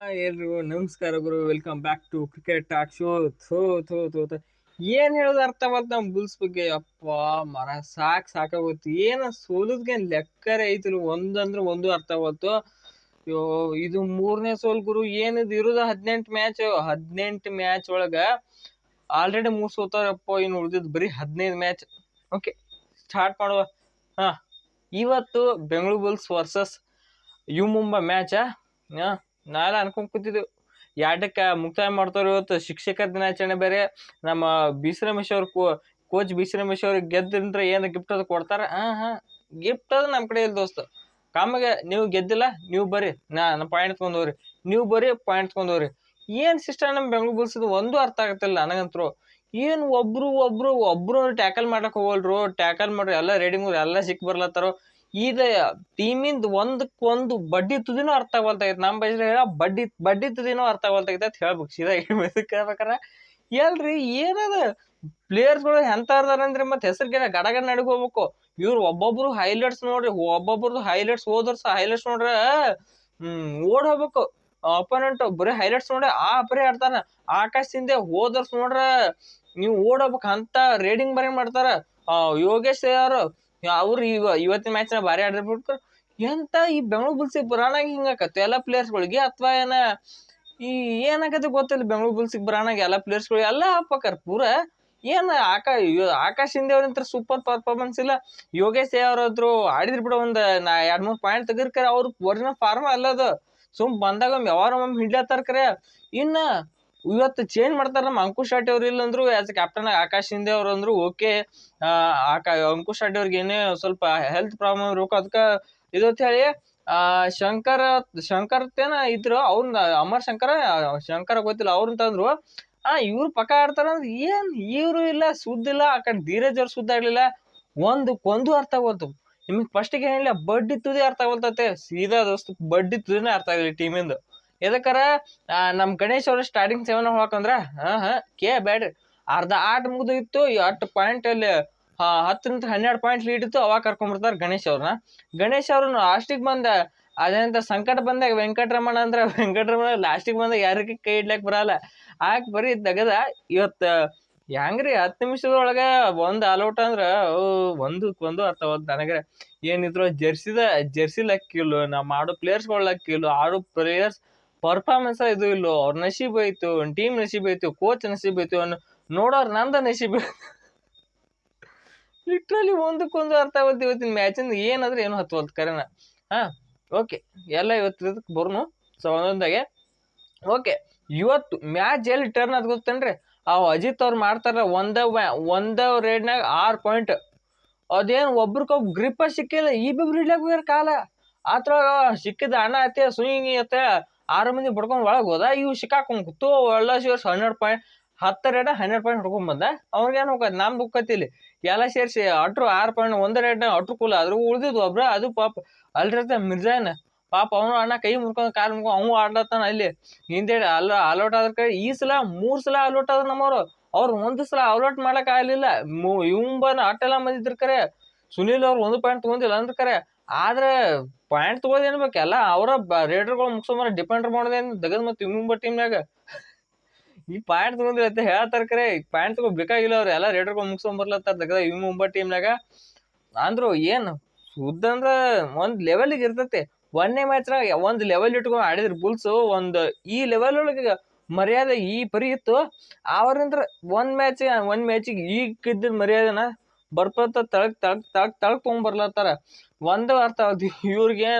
ಎಲ್ರಿಗೂ ನಮಸ್ಕಾರ ಗುರು. Welcome back to cricket talk show ಥೋ ಥೋ ಥೋ ಥೋ. ಏನ್ ಹೇಳೋದು ಅರ್ಥವಲ್ತ ನಮ್ಮ ಬುಲ್ಸ್ ಬಗ್ಗೆ? ಅಪ್ಪ, ಮರ ಸಾಕ್ ಸಾಕಾಗುತ್ತೆ ಏನ ಸೋಲದ್ಗೆ ಲೆಕ್ಕರೇ ಐತಿಲ್ಲ ಒಂದಂದ್ರೆ ಒಂದು ಅರ್ಥವಲ್ತು. ಅಯ್ಯೋ ಇದು ಮೂರನೇ ಸೋಲ್ ಗುರು. ಏನಿದು? ಇರೋದು ಹದಿನೆಂಟು ಮ್ಯಾಚ್ ಹದಿನೆಂಟು ಮ್ಯಾಚ್ ಒಳಗ ಆಲ್ರೆಡಿ ಮೂರ್ ಸೋತಾರಪ್ಪ ಇನ್ನು ಉಳಿದಿದ್ದು ಬರೀ ಹದಿನೈದು ಮ್ಯಾಚ್ ಓಕೆ ಸ್ಟಾರ್ಟ್ ಮಾಡುವ. ಹಾ, ಇವತ್ತು Bengaluru Bulls versus U Mumbai match ನಾಳೆ ಅನ್ಕೊಂಡ್ ಕೂತಿದ್ದು. ಎರಡಕ್ಕೆ ಮುಕ್ತಾಯ ಮಾಡ್ತಾರ ಇವತ್ತು ಶಿಕ್ಷಕರ ದಿನಾಚರಣೆ ಬೇರೆ. ನಮ್ಮ ಬಿ ರಮೇಶ್ ಅವ್ರ ಕೋಚ್ ಬಿ ಸಿ ರಮೇಶ್ ಗೆದ್ದಂದ್ರೆ ಏನು ಗಿಫ್ಟ್ ಅದು ಕೊಡ್ತಾರ? ಹಾಂ ಹಾಂ. ಗಿಫ್ಟ್ ಅದು ನಮ್ಮ ಕಡೆ ಇಲ್ಲ ದೋಸ್ತ. ಕಾಮಗೆ ನೀವು ಗೆದ್ದಿಲ್ಲ, ನೀವು ಬರ್ರಿ. ನಾ ಪಾಯಿಂಟ್ ತೊಗೊಂಡವ್ರಿ ನೀವು ಬರ್ರಿ ಪಾಯಿಂಟ್ ತೊಗೊಂಡವ್ರಿ ಏನ್ ಸಿಸ್ಟಮ್ ನಮ್ಮ ಬೆಂಗಳೂರು ಬುಲ್ಸ್ ಇದು ಒಂದು ಅರ್ಥ ಆಗತ್ತಿಲ್ಲ ನನಗಂತರು. ಏನು ಒಬ್ರು ಒಬ್ರು ಒಬ್ರು ಟ್ಯಾಕಲ್ ಮಾಡಕ್ಕೆ ಹೋಗಲ್ರು. ಟ್ಯಾಕಲ್ ಮಾಡ್ರಿ ಎಲ್ಲ ರೆಡಿ ಮುಗ್ರಿ ಎಲ್ಲ ಸಿಕ್ ಬರ್ಲತ್ತಾರೋ. ಈಗ ಟೀಮಿಂದ ಒಂದಕ್ಕೊಂದು ಬಡ್ಡಿ ತುದಿನೂ ಅರ್ಥ ಆಗವಲ್ತಾಗೈತೆ ನಮ್ಮ ಹೇಳ ಬಡ್ಡಿ ಬಡ್ಡಿ ತುದಿನೂ ಅರ್ಥ ಆಗವಲ್ತಾಗೈತೆ ಅಂತ ಹೇಳ್ಬೇಕು. ಸೀದಾ ಇದಕ್ಕೆ ಹೇಳ್ಬೇಕಾರ ಎಲ್ರಿ, ಏನದ? ಪ್ಲೇಯರ್ಸ್ಗಳು ಎಂತ ಅಂದ್ರೆ ಮತ್ತೆ ಗಡ ಗಡಗಡ ನಡಗ್ ಹೋಗ್ಬೇಕು. ಇವ್ರು ಒಬ್ಬೊಬ್ರು ಹೈಲೈಟ್ಸ್ ನೋಡ್ರಿ ಒಬ್ಬೊಬ್ರದ್ದು ಹೈಲೈಟ್ಸ್ ಹೋದರ್ಸ ಹೈಲೈಟ್ಸ್ ನೋಡ್ರೆ ಓಡ್ ಹೋಗ್ಬೇಕು. ಅಪೋನೆಂಟ್ ಬರೀ ಹೈಲೈಟ್ಸ್ ನೋಡ್ರಿ, ಆ ಬರೀ ಆಡ್ತಾರ. ಆಕಾಶದಿಂದ ಹಿಂದೆ ಹೋದರ್ಸ್ ನೋಡ್ರ, ನೀವು ಓಡೋಗ್ಬೇಕು ಅಂತ ರೇಡಿಂಗ್ ಬರೀ ಮಾಡ್ತಾರ. ಯೋಗೇಶ್ ಯಾರು ಅವ್ರು ಇವ ಇವತ್ತಿನ ಮ್ಯಾಚ್ನ ಭಾರಿ ಆಡಿರ್ಬಿಟ್ಟು ಎಂತ ಈ ಬೆಂಗಳೂರು ಬುಲ್ಸಿಗೆ ಬರಾನಾಗ ಹಿಂಗಾಕತ್ತು ಎಲ್ಲ ಪ್ಲೇಯರ್ಸ್ಗಳಿಗೆ ಅಥವಾ ಏನ ಈ ಏನಾಗತ್ತೆ ಗೊತ್ತಿಲ್ಲ ಬೆಂಗಳೂರು ಬುಲ್ಸಿಗೆ ಬರೋಣಾಗ ಎಲ್ಲ ಪ್ಲೇಯರ್ಸ್ಗಳು ಎಲ್ಲ ಹಾಕ್ಬೇಕಾರ ಪೂರ. ಏನು ಆಕಾ ಆಕಾಶ್ ಹಿಂದೆ ಅವ್ರಂತ ಸೂಪರ್ ಪರ್ಫಾರ್ಮೆನ್ಸ್ ಇಲ್ಲ. ಯೋಗೇಶ್ ಅವ್ರದ್ರು ಆಡಿದ್ರು ಬಿಡ ಒಂದು, ನಾ ಎರಡು ಮೂರು ಪಾಯಿಂಟ್ ತೆಗಿರ್ಕರೆ ಅವ್ರ ಒರಿಜಿನಲ್ ಫಾರ್ಮ್ ಅಲ್ಲದ ಸುಮ್ ಬಂದಾಗ ಒಮ್ಮೆ ಯಾವಾರ ಒಮ್ಮೆ ಹಿಡ್ಲತ್ತಾರ ಕರೆ. ಇನ್ನ ಇವತ್ತು ಚೇಂಜ್ ಮಾಡ್ತಾರೆ ನಮ್ಮ ಅಂಕುಶ್ ಶಾಟಿ ಅವ್ರು ಇಲ್ಲ ಅಂದ್ರು ಆಸ್ ಕ್ಯಾಪ್ಟನ್ ಆಕಾಶ್ ಹಿಂದೆ ಅವ್ರು ಅಂದ್ರು ಓಕೆ ಆಕಾ, ಅಂಕುಶ್ ಶಾಟಿ ಅವ್ರಿಗೆ ಏನೇ ಸ್ವಲ್ಪ ಹೆಲ್ತ್ ಪ್ರಾಬ್ಲಮ್ ಇರ್ಬೇಕು ಅದಕ್ಕೆ ಇದು ಅಂತ ಹೇಳಿ, ಆ, ಶಂಕರ ತೇನ ಇದ್ರು ಅವ್ರನ್ನ ಅಮರ್ ಶಂಕರ ಶಂಕರ ಗೊತ್ತಿಲ್ಲ ಅವ್ರನ್ನ ತಂದ್ರು. ಆ, ಇವ್ರು ಪಕ್ಕ ಆಡ್ತಾರ ಅಂದ್ರೆ ಏನ್, ಇವ್ರು ಇಲ್ಲ ಸುದ್ದಿಲ್ಲ ಆ ಕಡೆ ಧೀರಜ್ ಅವ್ರು ಸುದ್ದ ಆಗ್ಲಿಲ್ಲ. ಒಂದು ಕೊಂದು ಅರ್ಥ ಆಗೋತು ನಿಮಗೆ ಫಸ್ಟಿಗೆ ಏನಿಲ್ಲ, ಬಡ್ಡಿ ತುದಿ ಅರ್ಥ ಆಗೋಲ್ತತೆ ಸೀದಾ ದೋಸ್ತು, ಬಡ್ಡಿ ತುದಿನೇ ಅರ್ಥ ಆಗಲಿ ಟೀಮಿಂದು ಎದಕ್ಕಾರ ನಮ್ಮ ಗಣೇಶ್ ಅವ್ರ ಸ್ಟಾರ್ಟಿಂಗ್ ಸೆವೆನ್ ಹೋಗಕಂದ್ರ, ಹಾಂ ಹಾಂ, ಕೇ, ಬ್ಯಾಡ್ರಿ. ಅರ್ಧ ಆಟ ಮುಗಿದಿತ್ತು ಅಷ್ಟು ಪಾಯಿಂಟ್ ಅಲ್ಲಿ ಹತ್ತರಿಂದ ಹನ್ನೆರಡು ಪಾಯಿಂಟ್ ಲೀಡ್ ಇತ್ತು, ಅವಾಗ ಕರ್ಕೊಂಡ್ಬಿಡ್ತಾರೆ ಗಣೇಶ್ ಅವ್ರನ್ನ. ಗಣೇಶ್ ಅವ್ರನ್ನ ಲಾಸ್ಟಿಗೆ ಬಂದ, ಅದೇನಂತ ಸಂಕಟ ಬಂದಾಗ ವೆಂಕಟರಮಣ ಅಂದ್ರೆ, ವೆಂಕಟರಮಣ ಲಾಸ್ಟಿಗೆ ಬಂದಾಗ ಯಾರಿಗೆ ಕೈ ಇಡ್ಲಕ್ಕೆ ಬರಲ್ಲ. ಆಕ್ ಬರೀ ತೆಗದ ಇವತ್ತು, ಹೆಂಗ್ರಿ ಹತ್ತು ಒಂದು ಒಂದ್ ಅಂದ್ರೆ ಅಂದ್ರ ಒಂದು ಒಂದು ಅರ್ಥವಲ್ತು ನನಗೆ. ಏನಿದ್ರು ಜೆರ್ಸಿದ, ಜರ್ಸಿ ಲಕ್ಕಿಲ್ಲ ನಾ ಮಾಡೋ ಪ್ಲೇಯರ್ಸ್ಗಳು ಲಕ್ಕಿಲ್ಲ ಆಡೋ ಪ್ಲೇಯರ್ಸ್ ಪರ್ಫಾರ್ಮೆನ್ಸ್ ಇದು ಇಲ್ಲೋ, ಅವ್ರ ನಶೀಬ್ ಒಂದು ಟೀಮ್ ನಶೀಬ್ ಆಯ್ತು ಕೋಚ್ ನಶೀಬ್ ಅನ್ನೋ ನೋಡೋರ್ ನಂದ ನಶೀಬ್ ಲಿಟ್ರಲಿ ಒಂದಕ್ಕೊಂದು ಅರ್ಥ ಆಗುತ್ತೆ ಇವತ್ತಿನ ಮ್ಯಾಚಿಂದ ಏನಾದ್ರೂ ಏನು ಹತ್ತುವಲ್ತು ಕರೆನ. ಹಾ ಓಕೆ ಎಲ್ಲ ಇವತ್ತು ಇದಕ್ಕೆ ಬರ್ನು. ಸೊ ಒಂದೊಂದಾಗೆ. ಓಕೆ ಇವತ್ತು ಮ್ಯಾಚ್ ಎಲ್ಲಿ ಟರ್ನ್ ಅದು ಗೊತ್ತೇನ್ರಿ ಆ ಅಜಿತ್ ಅವ್ರು ಮಾಡ್ತಾರ ಒಂದ ಒಂದ ರೇಡ್ನಾಗ ಆರು ಪಾಯಿಂಟ್ ಅದೇನು ಒಬ್ರಿಗೊಬ್ಬ ಗ್ರಿಪ್ಪ ಸಿಕ್ಕಿಲ್ಲ, ಈ ಬಿಬ್ರು ಬೇರೆ ಕಾಲ. ಆತ್ರ ಸಿಕ್ಕಿದ ಅಣ್ಣ ಐತೆ ಸುಯಿಂಗಿ ಐತೆ ಆರು ಮಂದಿ ಬಡ್ಕೊಂಡ್ ಒಳಗೆ ಹೋದ ಇವು ಸಿಕ್ಕಾಕೊಂಡು ಕೂತು ಎಲ್ಲ ಸೇರಿಸಿ ಹನ್ನೆರಡು ಪಾಯಿಂಟ್ ಹತ್ತು ರೇಟ ಹನ್ನೆರಡು ಪಾಯಿಂಟ್ ಹುಡ್ಕೊಂಡ್ ಬಂದ. ಅವ್ರಿಗೇನು ಹೋಗತ್ತೆ ನಮ್ದು ಹೋಗತ್ತಿಲ್ಲಿ ಎಲ್ಲ ಸೇರಿಸಿ ಅಟ್ರು ಆರು ಪಾಯಿಂಟ್ ಒಂದೇ ರೇಟ್ ಅಟ್ರು ಕೂಲ ಅದ್ರ ಉಳ್ದಿದ್ದು ಒಬ್ರ, ಅದು ಪಾಪ ಅಲ್ರಿ ಮಿರ್ಜಾನ್. ಪಾಪ ಅವನು ಅಣ್ಣ ಕೈ ಮುರ್ಕೊಂಡು ಕಾಲು ಮುರ್ಕೊಂಡು ಅವನು ಆಡ್ಲತ್ತಾನ ಅಲ್ಲಿ. ಹಿಂದೆ ಅಲ್ಲ ಅಲೌಟ್ ಆದ್ರ ಕೈ ಈ ಸಲ, ಮೂರು ಸಲ ಅಲೌಟ್ ಆದ್ರೆ ನಮ್ಮವ್ರು. ಅವ್ರು ಒಂದು ಸಲ ಅಲೌಟ್ ಮಾಡಕ್ ಆಗ್ಲಿಲ್ಲ. ಇವಂಬನ ಅಟ್ಟೆಲ್ಲ ಬಂದಿದ್ರ ಕರೆ. ಸುನೀಲ್ ಅವ್ರು ಒಂದು ಪಾಯಿಂಟ್ ತೊಗೊಂಡಿಲ್ಲ ಅಂದ್ರೆ ಕರೆ. ಆದ್ರೆ ಪಾಯಿಂಟ್ ತಗೋದ್ ಬೇಕಲ್ಲ ಅವರ ರೇಡರ್ಗಳು ಮುಗಿಸೋ ಡಿಪೆಂಡರ್ ಮಾಡೋದೇನು ದಗದ್ ಮತ್ತೆ ಟೀಮ್ ಟೀಮ್ನಾಗ ಈ ಪಾಯಿಂಟ್ ತೊಗೊಂಡಿಲ್ಲ ಅಂತ ಹೇಳ್ತಾರೆ ಕರೆ. ಪಾಯಿಂಟ್ ತಗೋ ಬೇಕಾಗಿಲ್ಲ ಅವ್ರು. ಎಲ್ಲ ರೇಡರ್ಗಳು ಮುಗಿಸ್ಕೊಂಡ್ ಬರ್ಲತ್ತಾರ ದಗದ ಇವ್ ಮುಂಬ ಟೀಮ್ನಾಗ ಅಂದ್ರು ಏನು ಸುದ್ದ ಅಂದ್ರೆ ಒಂದು ಲೆವೆಲ್ಗೆ ಇರ್ತೈತಿ. ಒಂದನೇ ಮ್ಯಾಚ್ನಾಗ ಒಂದ್ ಲೆವೆಲ್ ಇಟ್ಕೊಂಡು ಆಡಿದ್ರ ಬುಲ್ಸ್ ಒಂದ್ ಈ ಲೆವೆಲ್ ಒಳಗೆ ಮರ್ಯಾದೆ ಈ ಪರಿ ಇತ್ತು. ಅವರಿಂದ ಒಂದ್ ಮ್ಯಾಚ್ ಒಂದ್ ಮ್ಯಾಚಿಗೆ ಈಗ ಇದ್ದ ಮರ್ಯಾದೆನ ಬರ್ಪತ್ತ ತಳಕ್ ತಳಕ್ ತಳಕ್ ತಳಕ್ ತಗೊಂಡ್ ಬರ್ಲತ್ತಾರ. ಒಂದು ಅರ್ಥ ಆಗುತ್ತೆ ಇವ್ರಿಗೆ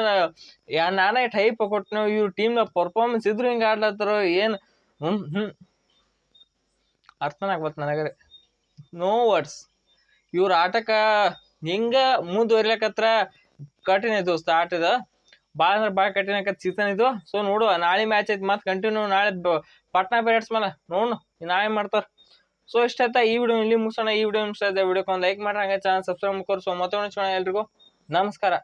ಯಾ, ನಾನೇ ಟೈಪ್ ಕೊಟ್ಟನು ಇವ್ರ ಟೀಮ್ನ ಪರ್ಫಾರ್ಮೆನ್ಸ್ ಇದ್ರು ಹಿಂಗೆ ಆಡ್ಲತ್ತಾರ, ಏನು, ಹ್ಮ್ ಹ್ಮ್. ಅರ್ಥನ ಆಗ್ಬತ್ ನನಗರೆ. ನೋ ವರ್ಡ್ಸ್ ಇವ್ರ ಆಟಕ ಹಿಂಗ ಮುಂದುವರಿಲಕತ್ರ ಕಠಿಣ ದೋಸ್ತ ಆಟದ ಭಾಳ ಅಂದ್ರೆ ಭಾಳ ಕಠಿಣ ಆಕತ್ ಸೀಸನ್ ಇದು. ಸೊ ನೋಡು ನಾಳೆ ಮ್ಯಾಚ್ ಐತಿ ಮತ್ತೆ ಕಂಟಿನ್ಯೂ ನಾಳೆ ಪಟ್ನಾ ಪೈರೇಟ್ಸ್ ಮೇಲೆ ನೋಡು ನಾಳೆ ಮಾಡ್ತಾರ. ಸೊ ಇಷ್ಟ ಈ ವಿಡಿಯೋ ಇಲ್ಲಿ ಮುಗಿಸೋಣ. ಈ ವಿಡಿಯೋ ಇಷ್ಟ ವಿಡಿಯೋಕ್ಕೆ ಒಂದು ಲೈಕ್ ಮಾಡ್ರಿ. ಹಂಗೆ ಚಾನಲ್ ಸಬ್ಸ್ಕ್ರೈಬ್ ಮಾಡ್ಕೊರಿ. ಸೊ ಮತ್ತೆ ಎಲ್ರಿಗೂ ನಮಸ್ಕಾರ.